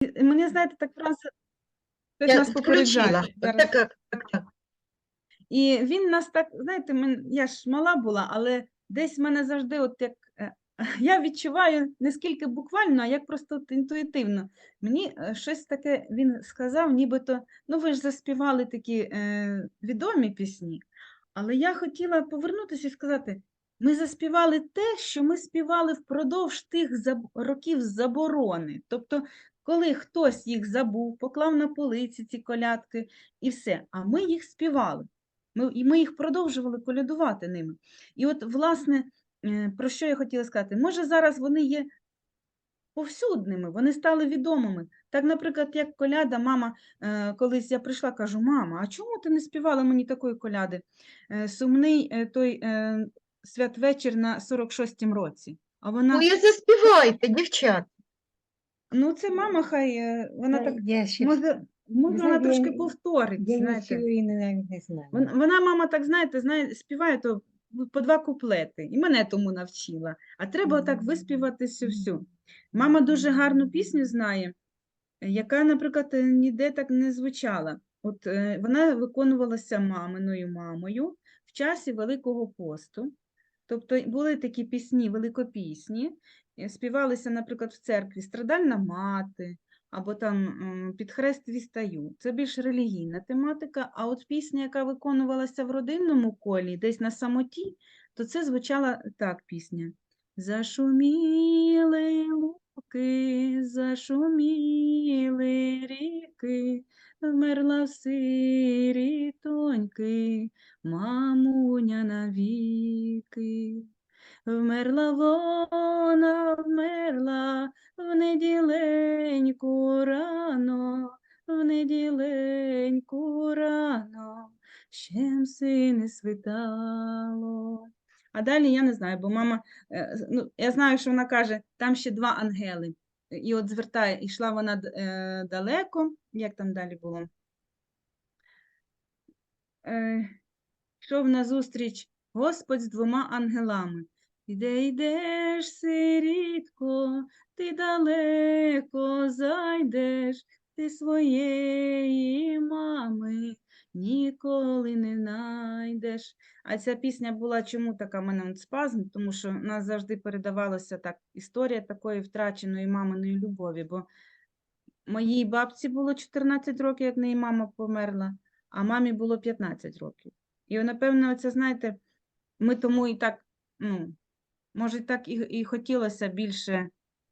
І Мені, знаєте, так раз хтось нас попереджає. зараз. Так, так, так, так. І він нас так, знаєте, мен- я ж мала була, але десь в мене завжди, от як е, я відчуваю не скільки буквально, а як просто от інтуїтивно. Мені е, щось таке він сказав, нібито, ну ви ж заспівали такі е, відомі пісні, але я хотіла повернутися і сказати: ми заспівали те, що ми співали впродовж тих заб- років заборони. Тобто, коли хтось їх забув, поклав на полиці ці колядки і все, а ми їх співали. Ми, і ми їх продовжували колядувати ними. І от, власне, е, про що я хотіла сказати? Може, зараз вони є повсюдними, вони стали відомими. Так, наприклад, як коляда, мама, е, колись я прийшла, кажу, мама, а чому ти не співала мені такої коляди? Е, Сумний той святвечір на 46-м році. А вона, Ну, і заспівайте, дівчат. Ну це мама, хай е, вона так, Я ще може, може вона знаєте, я- трошки повторить, я знаєте. нічого і навіть не знаю. Вон- Вона, мама, так знаєте, знає, співає то по два куплети, і мене тому навчила. А треба отак виспівати всю всю. Мама дуже гарну пісню знає, е, яка, наприклад, е, ніде так не звучала. От е, вона виконувалася маминою мамою в часі Великого посту. Тобто були такі пісні, великопісні, співалися, наприклад, в церкві Страдальна мати, або там під хрест вістаю. Це більш релігійна тематика. А от пісня, яка виконувалася в родинному колі, десь на самоті, то це звучала так пісня. Зашуміли луки, зашуміли ріки, вмерла в сирі тоньки, мамуня навіки. Вмерла вона, вмерла в неділеньку рано, в неділеньку рано, ще си не світало. А далі я не знаю, бо мама, е, ну, я знаю, що вона каже, там ще два ангели. І от звертає, йшла вона е, далеко, як там далі було? Е, йшов назустріч Господь з двома ангелами. Іде, йдеш, сирітко, ти далеко зайдеш, ти своєї мами ніколи не найдеш. А ця пісня була чому така в мене спазм, тому що в нас завжди передавалася так історія такої втраченої маминої любові, бо моїй бабці було 14 років, як неї мама померла, а мамі було 15 років. І, напевно, це, знаєте, ми тому і так, ну, може, так і, і хотілося більше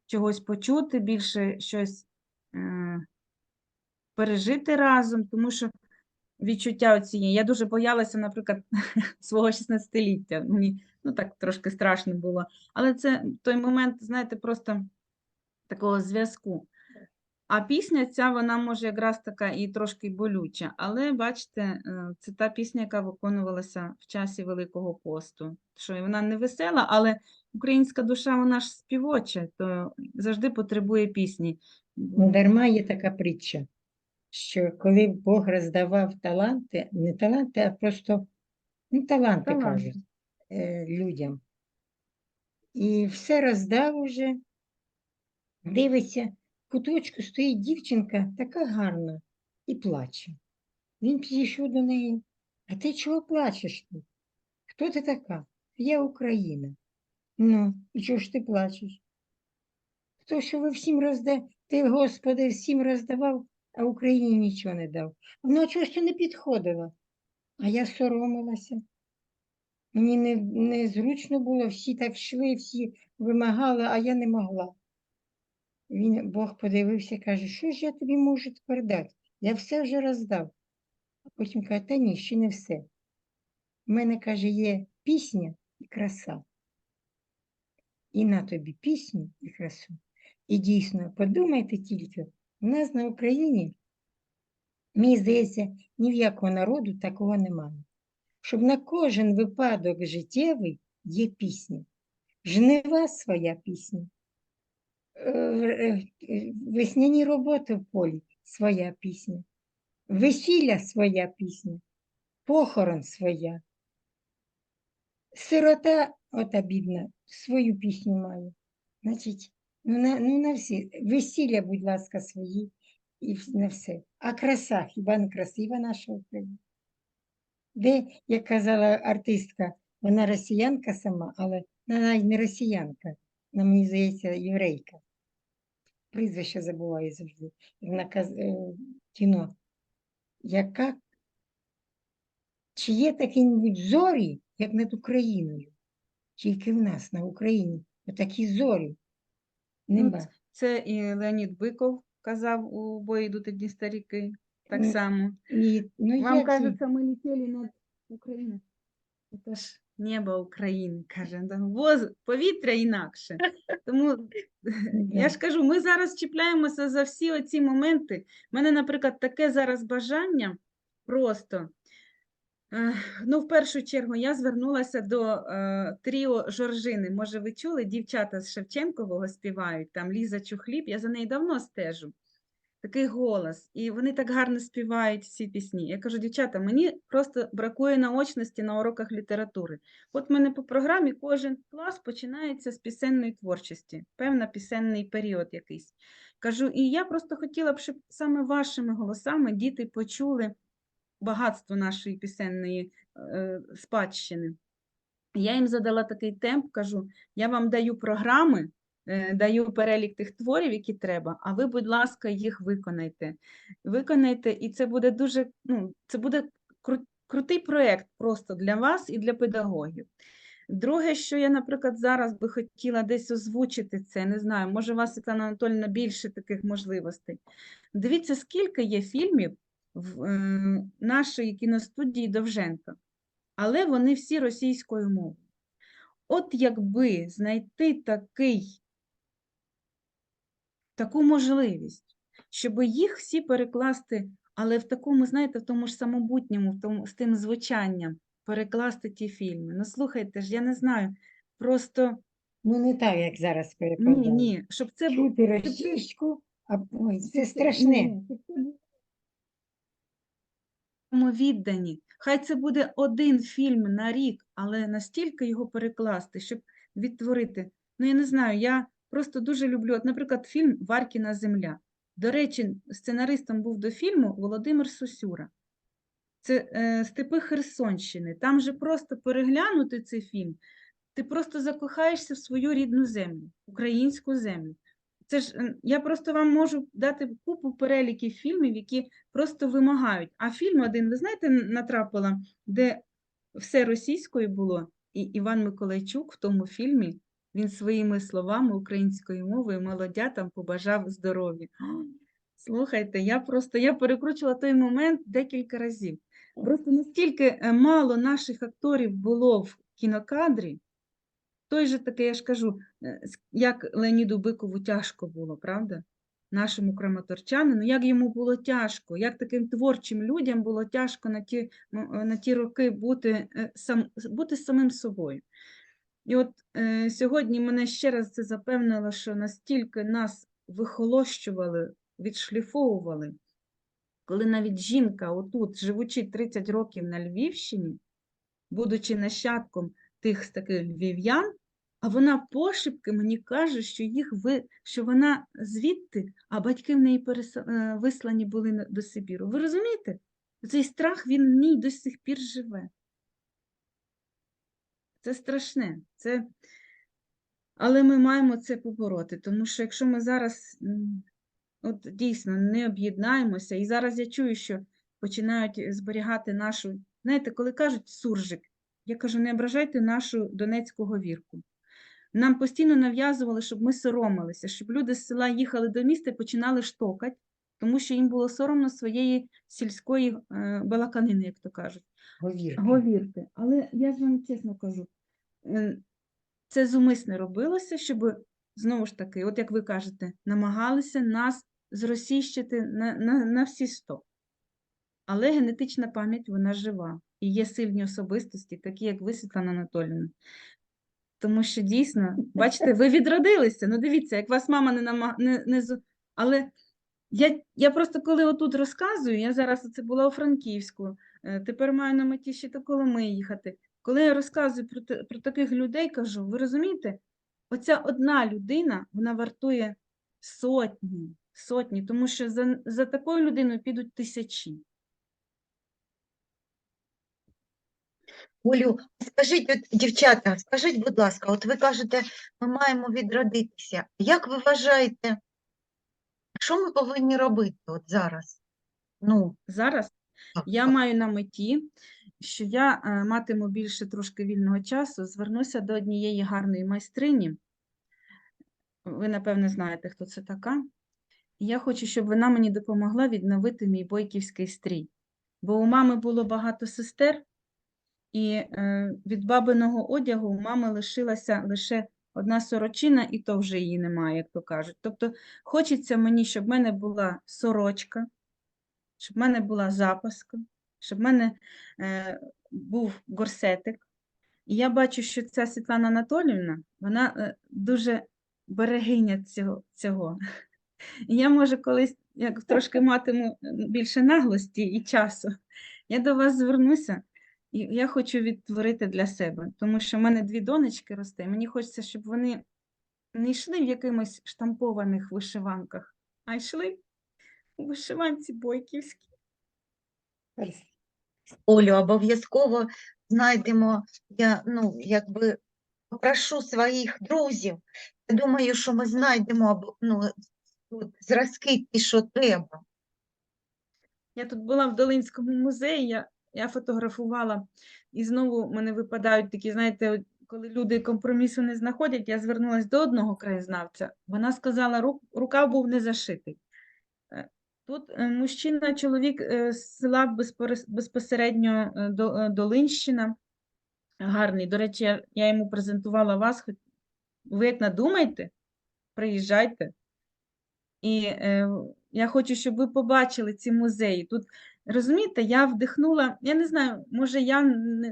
чогось почути, більше щось е, пережити разом, тому що відчуття оціні. Я дуже боялася, наприклад, свого 16-ліття. Мені ну, так трошки страшно було. Але це той момент, знаєте, просто такого зв'язку. А пісня ця, вона може якраз така і трошки болюча, але бачите, е, це та пісня, яка виконувалася в часі Великого посту. Що вона не весела, але українська душа, вона ж співоча, то завжди потребує пісні. Ну, дарма є така притча, що коли Бог роздавав таланти, не таланти, а просто ну, таланти, Таланти. кажуть, е, людям. І все роздав уже, дивиться, куточку стоїть дівчинка така гарна і плаче. Він підійшов до неї. А ти чого плачеш тут? Хто ти така? Я Україна. Ну, і чого ж ти плачеш? То, що ви всім роздав, ти, Господи, всім роздавав, а Україні нічого не дав. Вона чогось то не підходила. А я соромилася. Мені не, незручно було, всі так йшли, всі вимагали, а я не могла. Він, Бог подивився, і каже, що ж я тобі можу тепер дати? Я все вже роздав. А потім каже, та ні, ще не все. У мене, каже, є пісня і краса. І на тобі пісню і красу. І дійсно, подумайте тільки, у нас на Україні, мені здається, ні в якого народу такого немає. Щоб на кожен випадок життєвий є пісня. Жнива своя пісня. Весняні роботи в полі своя пісня. Весілля своя пісня. Похорон своя. Сирота, ота бідна, свою пісню має. Значить, Ну, на, ну, на всі. Весілля, будь ласка, свої і на все. А краса, хіба не красива наша Україна? Де, як казала артистка, вона росіянка сама, але вона й не росіянка. Вона, мені здається, єврейка. Прізвище забуваю завжди. Вона каз... е, кіно. Яка? Чи є такі-небудь зорі, як над Україною? Тільки в нас, на Україні, такі зорі. Ну, Нема. Це і Леонід Биков казав у бої йдуть одні старіки. Так Ну, само. І, ну, Вам як кажется, ми летіли над Україною. Це ж небо України, каже. воз, повітря інакше. Тому я ж кажу, ми зараз чіпляємося за всі оці моменти. У мене, наприклад, таке зараз бажання просто. Е, Ну, в першу чергу, я звернулася до е, тріо Жоржини. Може, ви чули, дівчата з Шевченкового співають, там Ліза Чухліб, я за нею давно стежу. Такий голос, і вони так гарно співають всі пісні. Я кажу, дівчата, мені просто бракує наочності на уроках літератури. От в мене по програмі кожен клас починається з пісенної творчості, певна пісенний період якийсь. Кажу, і я просто хотіла б, щоб саме вашими голосами діти почули багатство нашої пісенної е, спадщини. Я їм задала такий темп, кажу: я вам даю програми, даю перелік тих творів, які треба, а ви, будь ласка, їх виконайте. Виконайте, і це буде дуже, ну, це буде кру- крутий проєкт просто для вас і для педагогів. Друге, що я, наприклад, зараз би хотіла десь озвучити це, не знаю, може, у вас, Світлана Анатольовна, більше таких можливостей. Дивіться, скільки є фільмів в е, нашій кіностудії Довженка, але вони всі російською мовою. От якби знайти такий, таку можливість, щоб їх всі перекласти, але в такому, знаєте, в тому ж самобутньому, в тому, з тим звучанням, перекласти ті фільми. Ну, слухайте ж, я не знаю, просто Ну, не так, як зараз ні, перекладають. ні, щоб це було. Чути російську, а ой, це Ні, страшне. ні, було. Хай це буде один фільм на рік, але настільки його перекласти, щоб відтворити. Ну, я не знаю, я просто дуже люблю, от, наприклад, фільм Варкіна земля. До речі, сценаристом був до фільму Володимир Сосюра. Це е, степи Херсонщини. Там же просто переглянути цей фільм, ти просто закохаєшся в свою рідну землю, українську землю. Це ж я просто вам можу дати купу переліків фільмів, які просто вимагають. А фільм один, ви знаєте, натрапила, де все російською було, і Іван Миколайчук в тому фільмі він своїми словами українською мовою молодятам побажав здоров'я. Слухайте, я просто я перекручувала той момент декілька разів. Просто настільки е, мало наших акторів було в кінокадрі, той же таки, я ж кажу, е, як Леоніду Бикову тяжко було, правда? Нашому краматорчанину, як йому було тяжко, як таким творчим людям було тяжко на ті, на ті роки бути, е, сам, бути самим собою. І от е, сьогодні мене ще раз це запевнило, що настільки нас вихолощували, відшліфовували, коли навіть жінка, отут, живучи 30 років на Львівщині, будучи нащадком тих таких львів'ян, а вона пошепки мені каже, що їх ви, що вона звідти, а батьки в неї переса... е, вислані були до Сибіру. Ви розумієте? Цей страх він в ній до сих пір живе. Це страшне. Це... Але ми маємо це побороти, тому що якщо ми зараз от дійсно не об'єднаємося, і зараз я чую, що починають зберігати нашу, знаєте, коли кажуть суржик, я кажу, не ображайте нашу донецьку говірку. Нам постійно нав'язували, щоб ми соромилися, щоб люди з села їхали до міста і починали штокати, тому що їм було соромно своєї сільської е, балаканини, як то кажуть. Говірки. Говірки. Але я ж вам чесно кажу, е, це зумисне робилося, щоб, знову ж таки, от як ви кажете, намагалися нас зросійщити на, на, на всі сто. Але генетична пам'ять, вона жива. І є сильні особистості, такі як ви, Світлана Анатоліївна. Тому що дійсно, бачите, ви відродилися. Ну, дивіться, як вас мама не нама... не, не... Але я, я просто коли отут розказую, я зараз це була у Франківську, е, тепер маю на меті ще до Коломи їхати. Коли я розказую про, про таких людей, кажу, ви розумієте, оця одна людина, вона вартує сотні, сотні, тому що за, за такою людиною підуть тисячі. Олю, скажіть, от, дівчата, скажіть, будь ласка, от ви кажете, ми маємо відродитися. Як ви вважаєте, що ми повинні робити от зараз? Ну, Зараз так, я так. маю на меті, що я е, матиму більше трошки вільного часу, звернуся до однієї гарної майстрині. Ви, напевне, знаєте, хто це така. Я хочу, щоб вона мені допомогла відновити мій бойківський стрій. Бо у мами було багато сестер, і е, від бабиного одягу у мами лишилася лише одна сорочина, і то вже її немає, як то кажуть. Тобто хочеться мені, щоб в мене була сорочка, щоб в мене була запаска, щоб в мене е, був горсетик. І я бачу, що ця Світлана Анатоліївна, вона е, дуже берегиня цього. цього. І я, може, колись як трошки матиму е, більше наглості і часу, я до вас звернуся, і я хочу відтворити для себе, тому що в мене дві донечки росте, і мені хочеться, щоб вони не йшли в якимось штампованих вишиванках, а йшли у вишиванці бойківській. Олю, обов'язково знайдемо, я, ну, якби попрошу своїх друзів. Я думаю, що ми знайдемо ну, зразки ті, що треба. Я тут була в Долинському музеї, я, я фотографувала, і знову мене випадають такі, знаєте, коли люди компромісу не знаходять, я звернулася до одного краєзнавця. Вона сказала, «Ру- рукав був не зашитий. Е, Тут е, мужчина, чоловік е, з села безпосередньо до, Долинщина. Гарний. До речі, я, йому презентувала вас. хоч- Ви як надумаєте, приїжджайте. І я хочу, щоб ви побачили ці музеї. Тут, розумієте, я вдихнула, я не знаю, може, я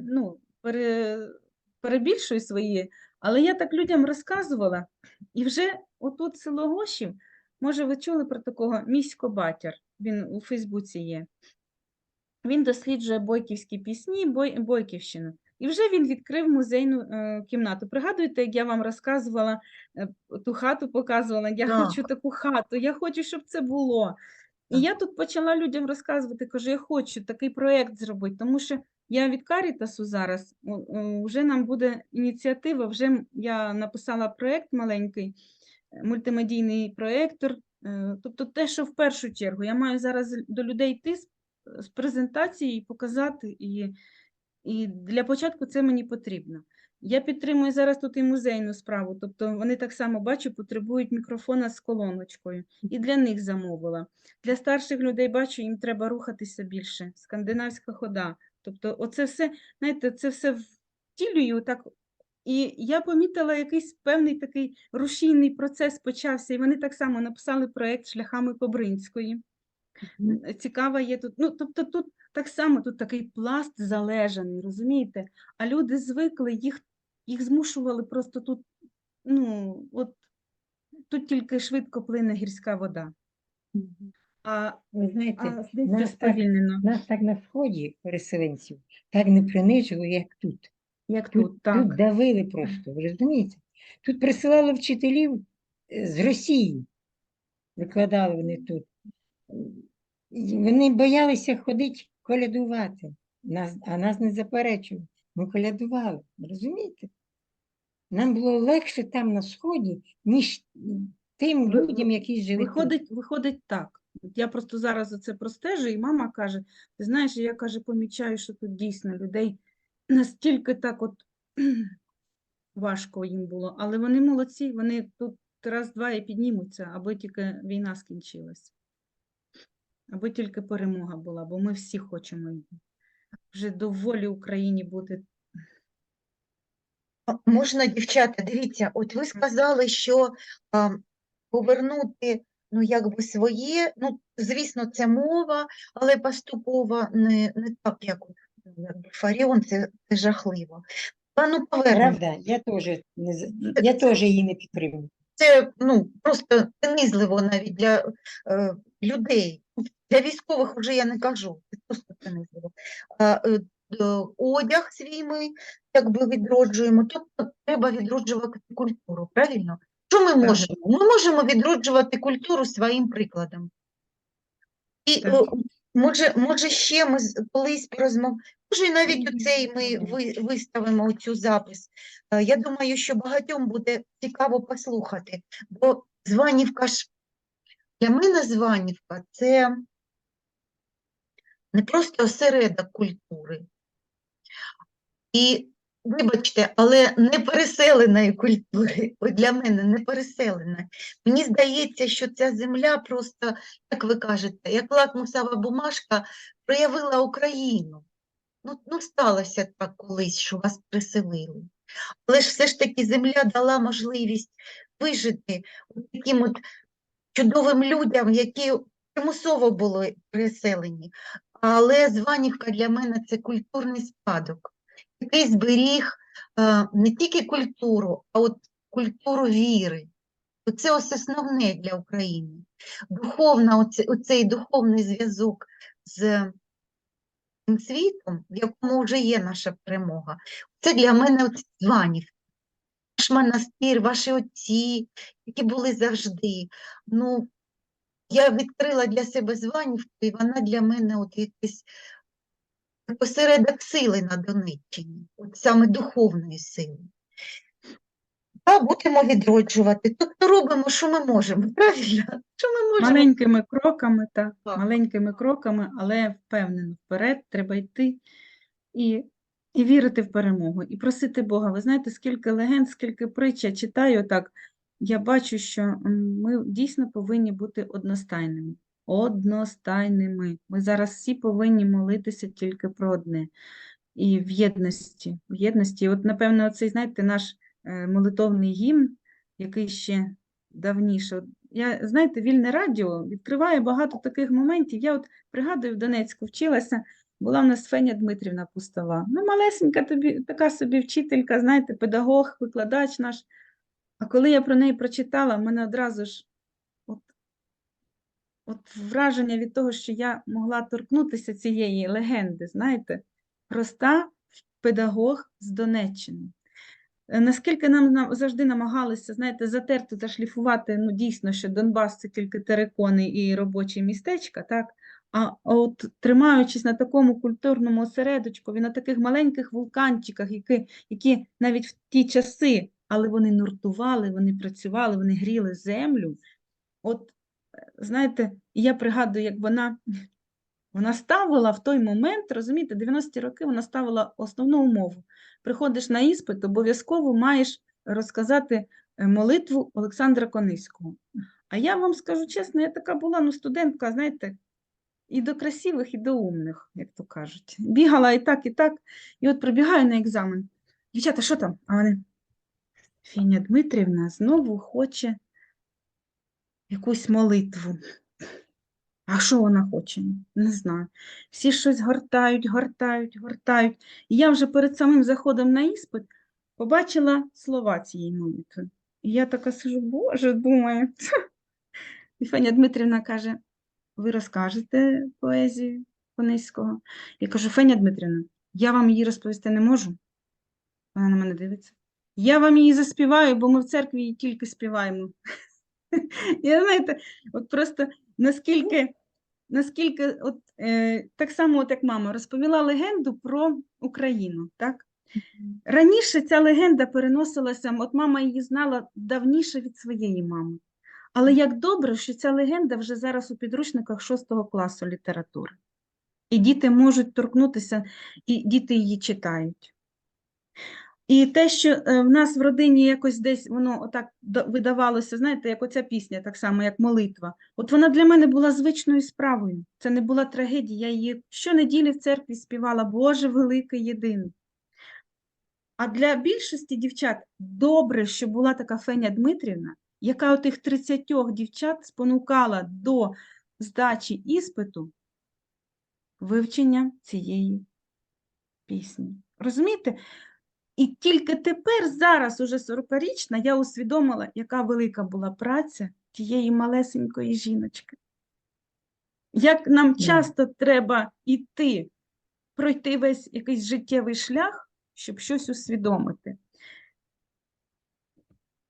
ну, пере, перебільшую свої, але я так людям розказувала. І вже отут село Гошів, може, ви чули про такого місько Батяр, він у Фейсбуці є. Він досліджує бойківські пісні, бой, Бойківщину. І вже він відкрив музейну е, кімнату. Пригадуєте, як я вам розказувала, е, ту хату показувала, я Так. хочу таку хату, я хочу, щоб це було. І я тут почала людям розказувати, кажу, я хочу такий проєкт зробити, тому що я від Карітасу зараз, вже нам буде ініціатива, вже я написала проєкт маленький, е, мультимедійний проєктор. е, Тобто те, що в першу чергу я маю зараз до людей йти з, з презентації і показати, і, і для початку це мені потрібно. Я підтримую зараз тут і музейну справу, тобто вони так само бачу, потребують мікрофона з колоночкою. І для них замовила. Для старших людей бачу, їм треба рухатися більше. Скандинавська хода. Тобто, оце все, знаєте, це все втілюю так. І я помітила якийсь певний такий рушійний процес почався, і вони так само написали проєкт шляхами Побринської. М, Цікава є тут. Ну, тобто тут так само тут такий пласт залежаний, розумієте? А люди звикли, їх, їх змушували просто тут, ну, от тут тільки швидко плине гірська вода. А, Ви знаєте, а нас так- нас так на сході переселенців так не принижували, як тут. Як Тут, тут, так. тут давили просто, ви розумієте? Тут присилали вчителів е, з Росії, викладали вони тут. Вони боялися ходити колядувати, нас, а нас не заперечували. Ми колядували, розумієте? Нам було легше там на сході, ніж тим людям, які жили. Виходить, виходить так. Я просто зараз це простежу, і мама каже: ти знаєш, я каже, помічаю, що тут дійсно людей настільки так от важко їм було, але вони молодці, вони тут раз-два і піднімуться, аби тільки війна скінчилась, аби тільки перемога була, бо ми всі хочемо її. Вже доволі Україні бути. Можна, дівчата, дивіться, от ви сказали, що а, повернути ну, якби своє, ну, звісно, це мова, але поступово не, не так, як якби Фаріон, це, це жахливо. Та ну. Правда, я теж не з- я теж її не підтримую. Це ну, просто принизливо навіть для е, людей. Для військових вже я не кажу, це просто принизливо. Е, одяг свій ми якби відроджуємо, тобто треба відроджувати культуру, правильно? Що ми можемо? Ми можемо відроджувати культуру своїм прикладом. І е, може, може ще ми колись порозмов... Може, навіть оцей ми виставимо цю запис. Е, Я думаю, що багатьом буде цікаво послухати, бо Званівка ж для мене Званівка це не просто осередок культури. І, вибачте, але не переселеної культури. От для мене не переселена. Мені здається, що ця земля просто, як ви кажете, як лакмусова бумажка проявила Україну. Ну, ну сталося так колись, що вас переселили. Але ж все ж таки земля дала можливість вижити таким от чудовим людям, які примусово були переселені. Але Званівка для мене це культурний спадок, який зберіг е, не тільки культуру, а от культуру віри. Це ось основне для України. Духовна, оце, оцей духовний зв'язок з цим світом, в якому вже є наша перемога. Це для мене Званівка. Ваш монастир, ваші отці, які були завжди. Ну, я відкрила для себе Званівку, і вона для мене от якийсь посередок сили на Донеччині, от саме духовної сили. Та будемо відроджувати. Тобто робимо, що ми можемо, правильно? Що ми можемо? Маленькими кроками, так, Так. маленькими кроками, але впевнено, вперед треба йти і, і вірити в перемогу, і просити Бога. Ви знаєте, скільки легенд, скільки притч я читаю так, я бачу, що ми дійсно повинні бути одностайними. Одностайними. Ми зараз всі повинні молитися тільки про одне. І в єдності. В єдності. От, напевно, оцей, знаєте, наш е, молитовний гімн, який ще давніше. Я, знаєте, вільне радіо відкриває багато таких моментів. Я от пригадую, в Донецьку вчилася, була в нас Феня Дмитрівна Пустова. Ну, малесенька тобі, така собі вчителька, знаєте, педагог, викладач наш. А коли я про неї прочитала, в мене одразу ж от, от враження від того, що я могла торкнутися цієї легенди, знаєте, проста педагог з Донеччини. Е, Наскільки нам завжди намагалися, знаєте, затерти, зашліфувати, ну дійсно, що Донбас це тільки терикони і робочі містечка, так? А от тримаючись на такому культурному осередочку, на таких маленьких вулканчиках, які, які навіть в ті часи, але вони нуртували, вони працювали, вони гріли землю. От, е, знаєте, я пригадую, як вона, вона ставила в той момент, розумієте, 90-ті роки вона ставила основну умову. Приходиш на іспит, обов'язково маєш розказати е, молитву Олександра Кониського. А я вам скажу чесно, я така була ну, студентка, знаєте, і до красивих, і до умних, як то кажуть. Бігала і так, і так. І от прибігаю на екзамен. Дівчата, що там? А вони. Фіня Дмитрівна знову хоче якусь молитву. А що вона хоче? Не знаю. Всі щось гортають, гортають, гортають. І я вже перед самим заходом на іспит побачила слова цієї молитви. І я така сижу, Боже, думаю. І Феня Дмитрівна каже: ви розкажете поезію Кониського? Я кажу, Феня Дмитрівна, я вам її розповісти не можу. Вона на мене дивиться. Я вам її заспіваю, бо ми в церкві її тільки співаємо. Я знаєте, от просто наскільки, наскільки от, е, так само, от як мама, розповіла легенду про Україну. Так? Раніше ця легенда переносилася, от мама її знала давніше від своєї мами. Але як добре, що ця легенда вже зараз у підручниках 6 класу літератури. І діти можуть торкнутися, і діти її читають. І те, що е, в нас в родині якось десь воно отак видавалося, знаєте, як оця пісня, так само, як молитва. От вона для мене була звичною справою. Це не була трагедія. Я її щонеділі в церкві співала Боже великий єдиний. А для більшості дівчат добре, що була така Феня Дмитрівна, яка отих 30 дівчат спонукала до здачі іспиту вивчення цієї пісні. Розумієте? І тільки тепер, зараз, уже 40-річна, я усвідомила, яка велика була праця тієї малесенької жіночки. Як нам часто треба йти пройти весь якийсь життєвий шлях, щоб щось усвідомити.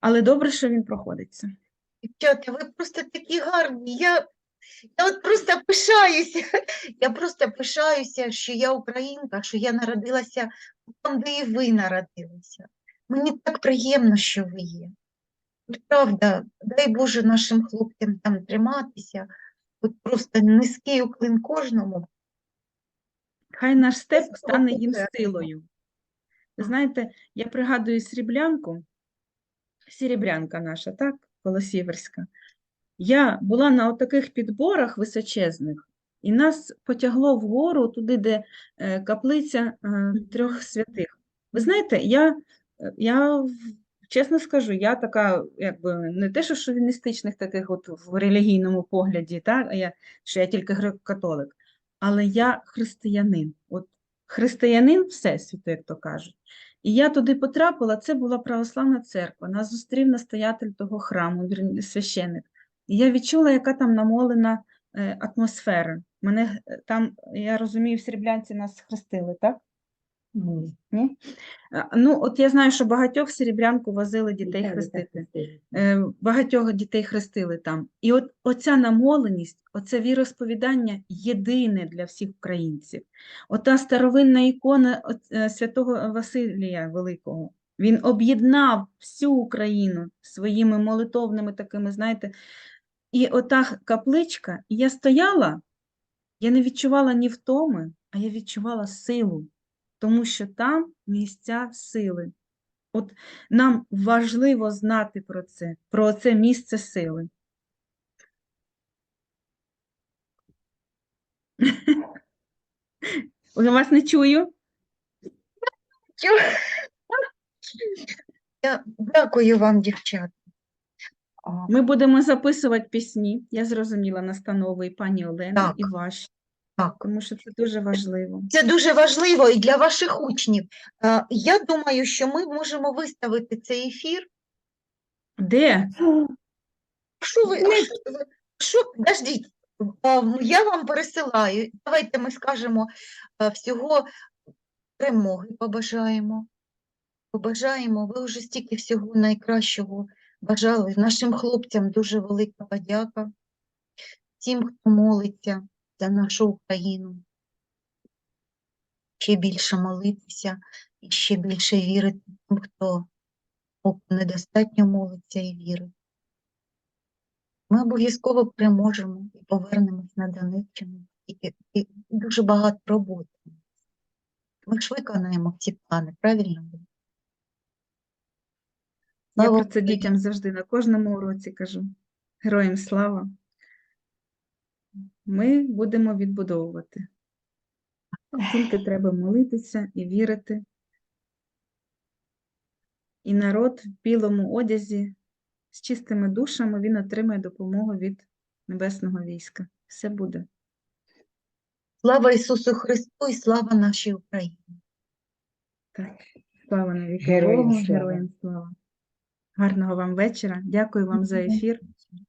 Але добре, що він проходиться. Дівчата, ви просто такі гарні. Я, я от просто пишаюся. Я просто пишаюся, що я українка, що я народилася там, де і ви народилися. Мені так приємно, що ви є. От правда, дай Боже нашим хлопцям там триматися. От просто низький уклин кожному. Хай наш степ стане їм силою. Ви знаєте, я пригадую сріблянку, сріблянка наша, так, Колосіверська. Я була на таких підборах височезних, і нас потягло вгору туди, де е, каплиця е, трьох святих. Ви знаєте, я, е, я чесно скажу, я така, якби не те, що шовіністичних таких от в релігійному погляді, так, я, що я тільки греко-католик, але я християнин. От християнин Всесвіту, як то кажуть. І я туди потрапила, це була православна церква. Нас зустрів настоятель того храму, священик. І я відчула, яка там намолена атмосфера. Мене е, там, я розумію, в Сріблянці нас хрестили, так? Ні. Ні? Ну, от я знаю, що багатьох в Серебрянку возили дітей хрестити. Е, Багатьох дітей хрестили там. І от оця намоленість, оце віросповідання єдине для всіх українців. Ота старовинна ікона е, святого Василія Великого. Він об'єднав всю Україну своїми молитовними такими, знаєте, і ота капличка, я стояла, я не відчувала ні втоми, а я відчувала силу, тому що там місця сили. От нам важливо знати про це, про це місце сили. Я вас не чую. Дякую вам, дівчата. Ми будемо записувати пісні. Я зрозуміла настанови і пані Олени, Так. і ваші, Так. тому що це дуже важливо. Це дуже важливо і для ваших учнів. Е, Я думаю, що ми можемо виставити цей ефір. Де? Що ви, що що, подождіть, я вам пересилаю. Давайте ми скажемо е, всього перемоги побажаємо. Побажаємо, ви вже стільки всього найкращого бажали. Нашим хлопцям дуже велика подяка. Тим, хто молиться за нашу Україну. Ще більше молитися і ще більше вірити тим, хто недостатньо молиться і вірить. Ми обов'язково переможемо і повернемось на Донеччину. І, і дуже багато роботи. Ми ж виконаємо ці плани, правильно? Буде? Я про це дітям завжди на кожному уроці кажу. Героям слава. Ми будемо відбудовувати. Тільки треба молитися і вірити. І народ в білому одязі з чистими душами він отримає допомогу від небесного війська. Все буде. Слава Ісусу Христу і слава нашій Україні! Так. Слава навіки Героям Богу, слава. героям слава. Гарного вам вечора. Дякую вам за ефір.